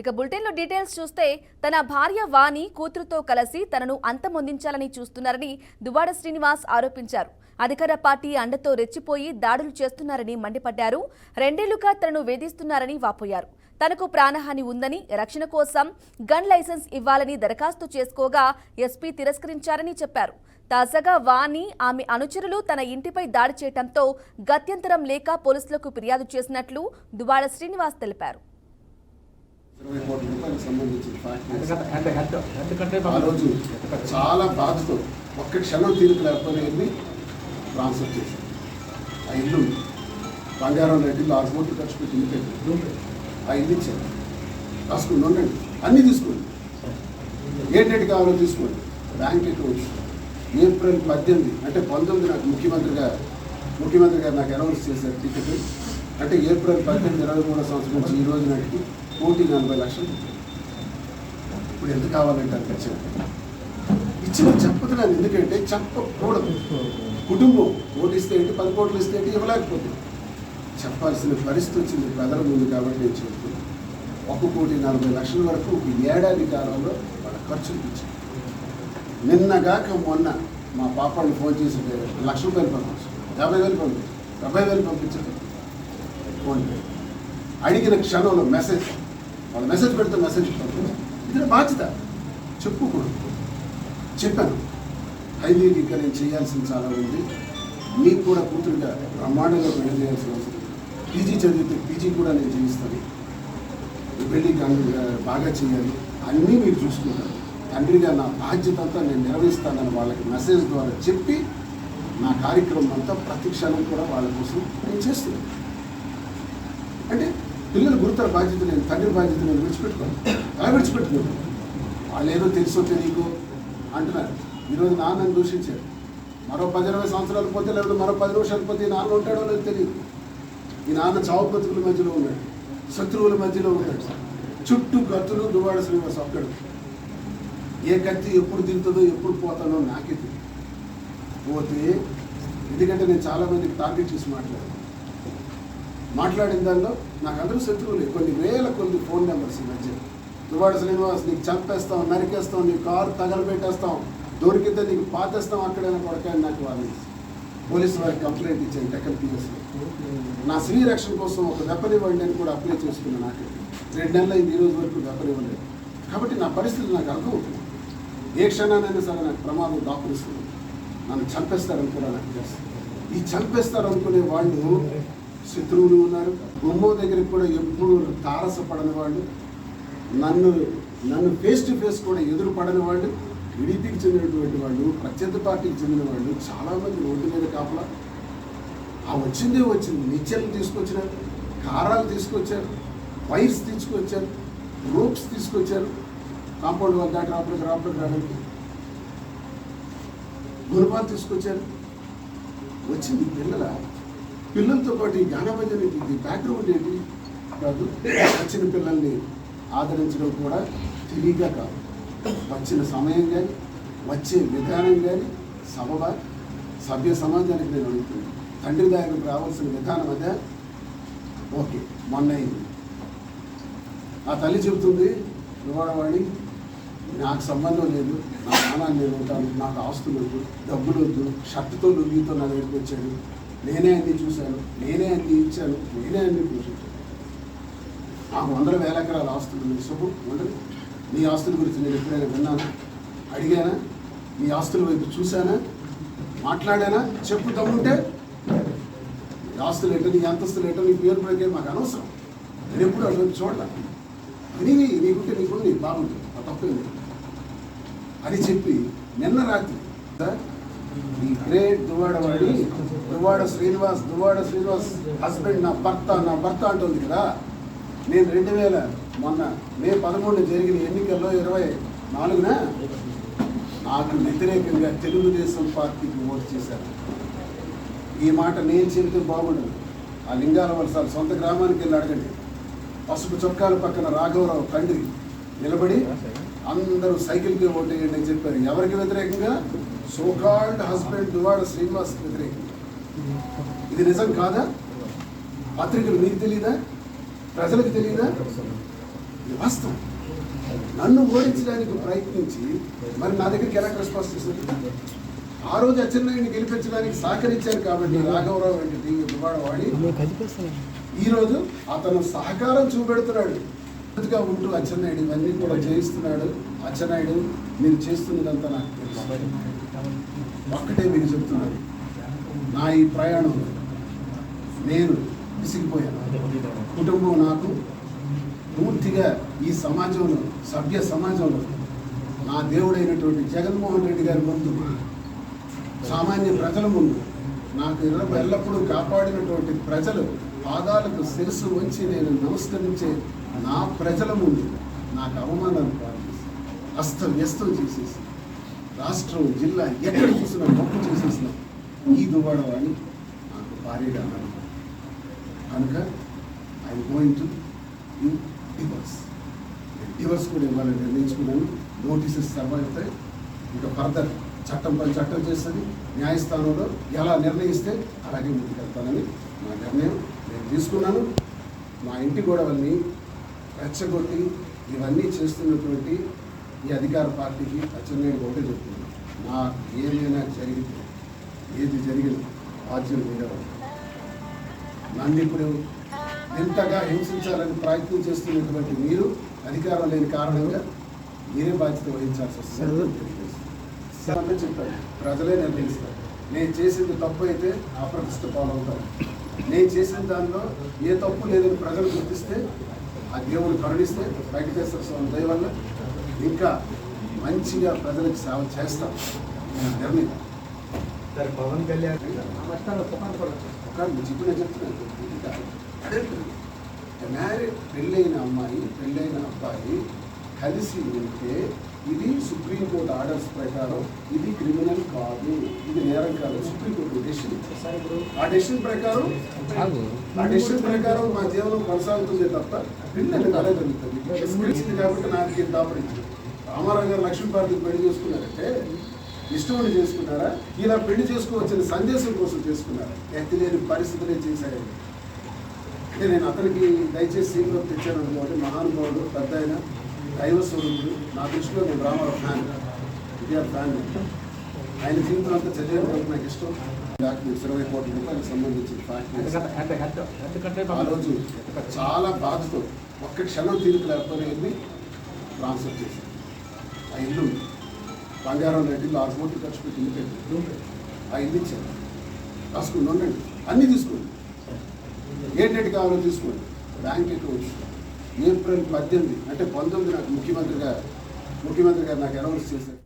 ఇక బులెటిన్లో డీటెయిల్స్ చూస్తే తన భార్య వాణి కూతురుతో కలిసి తనను అంతమొందించాలని చూస్తున్నారని దువాడ శ్రీనివాస్ ఆరోపించారు. అధికార పార్టీ అండతో రెచ్చిపోయి దాడులు చేస్తున్నారని మండిపడ్డారు. రెండేళ్ళుగా తనను వేధిస్తున్నారని వాపోయారు. తనకు ప్రాణహాని ఉందని రక్షణ కోసం గన్ లైసెన్స్ ఇవ్వాలని దరఖాస్తు చేసుకోగా ఎస్పీ తిరస్కరించారని చెప్పారు. తాజాగా వాణి ఆమె అనుచరులు తన ఇంటిపై దాడి చేయడంతో గత్యంతరం లేక పోలీసులకు ఫిర్యాదు చేసినట్లు దువాడ శ్రీనివాస్ తెలిపారు. ఇరవై కోట్ల రూపాయలకు సంబంధించిన ఫ్యాక్టరీ అంటే హెడ్ హెడ్ కంటే ఆ రోజు చాలా బాధతో ఒక్క క్షణం తీరిక లేకపోతే వెళ్ళి ట్రాన్స్ఫర్ చేశాను ఆ ఇల్లు బంగారం రెడ్డిలో ఆరు కోట్లు ఖర్చు పెట్టి ఇల్లు ఆ ఇల్లు ఇచ్చాను రాసుకోండి ఉండండి అన్నీ తీసుకోండి. ఏ డేట్ కావాలో తీసుకోండి. బ్యాంక్ అకౌంట్స్ ఏప్రిల్ పద్దెనిమిది అంటే పంతొమ్మిది నాకు ముఖ్యమంత్రిగా ముఖ్యమంత్రి గారు నాకు అనౌన్స్ చేశారు టికెట్. అంటే ఏప్రిల్ పద్దెనిమిది ఇరవై మూడో సంవత్సరం నుంచి ఈ రోజు నాటికి కోటి నలభై లక్షలు ఇప్పుడు ఎంత కావాలంటే అంత ఇచ్చాను ఇచ్చిన నేను ఎందుకంటే చెప్పకూడదు. కుటుంబం కోటి ఇస్తే ఏంటి పది కోట్లు ఇస్తే ఏంటి ఇవ్వలేకపోతుంది. చెప్పాల్సిన పరిస్థితి వచ్చింది ప్రజల ముందు కాబట్టి నేను చెప్తున్నాను ఒక కోటి నలభై లక్షల వరకు ఒక ఏడాది కాలంలో వాళ్ళ ఖర్చులు ఇచ్చాను నిన్నగాక మొన్న మా పాపాన్ని ఫోన్ చేసి లక్ష రూపాయలు పంపించాను యాభై వేలు పంపించు డెబ్బై వేలు పంపించారు ఫోన్ అడిగిన క్షణంలో మెసేజ్ వాళ్ళు మెసేజ్ పెడితే మెసేజ్ పంపించాను ఇది బాధ్యత. చెప్పుకోకూడదు చెప్పాను. హైలీ ఇంకా నేను చేయాల్సింది చాలా ఉంది. మీకు కూడా కూతురుగా బ్రహ్మాండంగా పెళ్ళి చేయాల్సిన అవసరం పీజీ చదివితే పీజీ కూడా నేను చేయిస్తాను. పెళ్ళి బాగా చేయాలి. అన్నీ మీరు చూసుకుంటారు. తండ్రిగా నా బాధ్యత అంతా నేను నిర్వహిస్తానని వాళ్ళకి మెసేజ్ ద్వారా చెప్పి నా కార్యక్రమం అంతా ప్రతి క్షణం కూడా వాళ్ళ కోసం నేను చేస్తున్నాను. అంటే పిల్లలు గురుతర బాధ్యత నేను తండ్రి బాధ్యత నేను విడిచిపెట్టుకోను ఎలా విడిచిపెట్టుకోను వాళ్ళు ఏదో తెలుసో తెలియకో అంటున్నారు. ఈరోజు నాన్నని దూషించారు మరో పది ఇరవై సంవత్సరాలు పోతే లేకపోతే మరో పది నిమిషాలు పోతే ఈ నాన్న ఉంటాడో లేదో తెలియదు. ఈ నాన్న చావు బతుకుల మధ్యలో ఉన్నాడు. శత్రువుల మధ్యలో ఉన్నాడు. చుట్టూ కత్తులు దువాడ శ్రీనివాస్ అక్కడు ఏ కత్తి ఎప్పుడు తింటుందో ఎప్పుడు పోతానో నాకే తెలియదు. పోతే ఎందుకంటే నేను చాలా మందికి టార్గెట్ చేసి మాట్లాడాను. మాట్లాడిన దానిలో నాకు అందరూ శత్రువులే కొన్ని వేల కొన్ని ఫోన్ నెంబర్స్ ఈ మధ్య. దువాడ శ్రీనివాస్ నీకు చంపేస్తాం నరికేస్తాం నీ కారు తగలబెట్టేస్తాం దొరికితే నీకు పాతేస్తాం అక్కడైనా కొడకాయని నాకు వాళ్ళు పోలీసు వారికి కంప్లైంట్ ఇచ్చాను టెక్కల్ పిఎస్లో నా స్త్రీ రక్షణ కోసం ఒక వెపన్ ఇవ్వండి అని కూడా అప్లై చేసుకున్నాను నాకు. రెండు నెలలు అయింది ఈ రోజు వరకు వెపన్ ఇవ్వలేదు. కాబట్టి నా పరిస్థితి నాకు అర్థమవుతుంది ఏ క్షణానైనా సరే నాకు ప్రమాదం దాపురిస్తుంది. నన్ను చంపేస్తారని కూడా నాకు తెలుసు. ఈ చంపేస్తారనుకునే వాళ్ళు శత్రువులు ఉన్నారు. గుమ్మో దగ్గరికి కూడా ఎప్పుడు తారసపడని వాళ్ళు నన్ను నన్ను ఫేస్ టు ఫేస్ కూడా ఎదురు పడని వాళ్ళు టీడీపీకి చెందినటువంటి వాళ్ళు ప్రత్యర్థి పార్టీకి చెందిన వాళ్ళు చాలామంది రోడ్డు మీద కాపలా. ఆ వచ్చిందే వచ్చింది. నిత్యాలు తీసుకొచ్చినారు కారాలు తీసుకొచ్చారు వైర్స్ తీసుకొచ్చారు రోప్స్ తీసుకొచ్చారు. కాంపౌండ్ వద్ద దాటి రాప్లకు రావడానికి గురుపాలు తీసుకొచ్చారు. వచ్చింది పిల్లల పిల్లలతో పాటు ఈ జ్ఞానభజన ఇది బ్యాక్గ్రౌండ్ ఏంటి? కాదు వచ్చిన పిల్లల్ని ఆదరించడం కూడా తెలియక కాదు. వచ్చిన సమయం కానీ వచ్చే విధానం కానీ సభ సభ్య సమాజానికి నేను అడుగుతుంది తండ్రి దగ్గరకు రావాల్సిన విధానం అదే. ఓకే మొన్న అయింది ఆ తల్లి చెబుతుంది వివాడవాడి నాకు సంబంధం లేదు నా నాన్న నేను ఉంటాను నాకు ఆస్తులు వద్దు డబ్బులు వద్దు షర్టుతో లుంగితో నా దగ్గరికి వచ్చాడు. నేనే అన్ని చూశాను నేనే అన్ని ఇచ్చాను నేనే అన్ని పోషించాను నాకు వందల వేల ఎకరాల ఆస్తులు మీ సొమ్ము ఉండదు నీ ఆస్తుల గురించి నేను ఎప్పుడైనా విన్నాను? అడిగానా? నీ ఆస్తుల వైపు చూశానా? మాట్లాడానా? చెప్పు తమ్ముంటే. ఆస్తులు ఏంటో నీ అంతస్తులు ఏంటో నీ పేరు పడితే మాకు అనవసరం. నేను ఎప్పుడు అటువంటి చూడాల. నీవి నీకుంటే నీకు నీకు బాగుంటుంది ఆ తప్పేం లేదు. అని చెప్పి నిన్న రాత్రి ది గ్రేట్ దువ్వాడ వాడి దువ్వాడ శ్రీనివాస్ దువ్వాడ శ్రీనివాస్ హస్బెండ్ నా భర్త నా భర్త అంటుంది కదా. నేను రెండు వేల మొన్న మే పదమూడు జరిగిన ఎన్నికల్లో ఇరవై నాలుగున నాకు వ్యతిరేకంగా తెలుగుదేశం పార్టీకి ఓటు చేశారు. ఈ మాట నేను చెబితే బాగుండదు. ఆ లింగాల వలసాలు సొంత గ్రామానికి వెళ్ళి అడగండి. పసుపు చొక్కాల పక్కన రాఘవరావు తండ్రి నిలబడి అందరూ సైకిల్కి ఓటేయండి అని చెప్పారు. ఎవరికి వ్యతిరేకంగా? సోకాల్డ్ హస్బెండ్ దువాడ శ్రీనివాస్ వ్యతిరేకంగా ఇది నిజం కాదా? పత్రికలు మీకు తెలియదా ప్రజలకు తెలియదా ఇది వాస్తవం. నన్ను ఓడించడానికి ప్రయత్నించి మరి నా దగ్గరికి ఎలా రెస్పాన్స్ చేస్తుంది ఆ రోజు అచ్చెన్నాయుడిని గెలిపించడానికి సహకరించారు కాబట్టి రాఘవరావు వంటి టీవీ దుబాడ వాడి ఈ రోజు అతను సహకారం చూపెడుతున్నాడు. గా ఉంటూ అచ్చెన్నాయుడు ఇవన్నీ కూడా చేయిస్తున్నాడు అచ్చెన్నాయుడు మీరు చేస్తున్నదంతా నాకు తెలుసు. ఒక్కటే మీకు చెప్తున్నాను. నా ఈ ప్రయాణం నేను విసిగిపోయాను. కుటుంబం నాకు పూర్తిగా ఈ సమాజంలో సభ్య సమాజంలో నా దేవుడైనటువంటి జగన్మోహన్ రెడ్డి గారి ముందు సామాన్య ప్రజల ముందు నాకు ఎల్లప్పుడూ కాపాడినటువంటి ప్రజలు పాదాలకు శిరస్సు వంచి నేను నమస్కరించే నా ప్రజల ముందు నాకు అవమానాలు పాల్చేసి అస్తవ్యస్తం చేసేసి రాష్ట్రం జిల్లా ఎక్కడ చూసినా తప్పు చేసేసిన ఈ దువాడవాణి నాకు భారీగా అన్నాడు కనుక I going to you divorce divorce కూడా ఇవ్వాలని నిర్ణయించుకున్నాను. నోటీసెస్ సర్వైతే ఇంకా ఫర్దర్ చట్టం చట్టం చేస్తుంది. న్యాయస్థానంలో ఎలా నిర్ణయిస్తే అలాగే ముందుకెళ్తానని నా నిర్ణయం నేను తీసుకున్నాను. మా ఇంటి గొడవల్ని రెచ్చగొట్టి ఇవన్నీ చేస్తున్నటువంటి ఈ అధికార పార్టీకి అచ్చెన్నాయుడు ఒకటే చెప్తున్నాను నా ఏమైనా జరిగితే ఏది జరిగినా బాధ్యత మీరేవాడు నన్ను ఇప్పుడు ఎంతగా హింసించాలని ప్రయత్నం చేస్తున్నటువంటి మీరు అధికారం లేని కారణంగా మీరే బాధ్యత వహించాల్సి వస్తుంది చెప్పాను ప్రజలే నిర్ణయిస్తారు. నేను చేసింది తప్పు అయితే అప్రతిష్ట పాలవుతాను నేను చేసిన దానిలో ఏ తప్పు లేదని ప్రజలు గుర్తిస్తే ఆ దేవుడు కరుణిస్తే వెంకటేశ్వర స్వామి దయ వల్ల. ఇంకా మంచిగా ప్రజలకు సేవ చేస్తాం. నిర్ణయం పవన్ కళ్యాణ్ చెప్పిన చెప్తున్నాను మ్యారేజ్ పెళ్ళైన అమ్మాయి పెళ్ళైన అబ్బాయి కలిసి ఉంటే ఇది సుప్రీంకోర్టు ఆర్డర్స్ ప్రకారం ఇది క్రిమినల్ కాదు. ఇది నేరం కాదు. సుప్రీంకోర్టు డెసిషన్ ఆ డెసిషన్ ప్రకారం ఆ డెసిషన్ ప్రకారం మా జీవనం కొనసాగుతుంది తప్ప పిల్లలు కలే జరుగుతుంది ఇచ్చింది కాబట్టి నాకు ఇది దాపడింది రామారావు గారు లక్ష్మీపార్వతి పెళ్ళి చేసుకున్నారంటే ఇష్టమని చేసుకున్నారా ఇలా పెళ్ళి చేసుకోవచ్చిన సందేశం కోసం చేసుకున్నారా? ఎత్తి లేని పరిస్థితులే చేశారు అంటే నేను అతనికి దయచేసి సీట్లో తెచ్చాను అనుకోండి. మహానుభావుడు పెద్ద ఆయన. దైవ స్వరూపుడు నా దృష్టిలో నేను రామారావు ఫ్యాన్. ఎన్టీఆర్ ఫ్యాన్ ఆయన జీవితం అంతా చదివేందుకు నాకు ఇష్టం. డాక్యుమెంట్స్ ఇరవై కోట్ల రూపాయలకు సంబంధించిన ఫ్యాక్టరీ ఆ రోజు చాలా బాధతో ఒక్క క్షణం తీరిక లేకపోతే వెళ్ళి ట్రాన్స్ఫర్ చేశాను. ఆ ఇల్లు బంగారం రెడ్డిలో ఆరు కోట్లు ఖర్చు పెట్టి ఇల్లు కట్టాను. ఆ ఇల్లు ఇచ్చాను. రాసుకుని ఉండండి. అన్నీ తీసుకోండి. ఏంటంటే కావాలో తీసుకోండి. Bank accounts. ఏప్రిల్ పద్దెనిమిది అంటే పంతొమ్మిది నాకు ముఖ్యమంత్రిగా ముఖ్యమంత్రి గారు నాకు అనౌన్స్ చేశారు.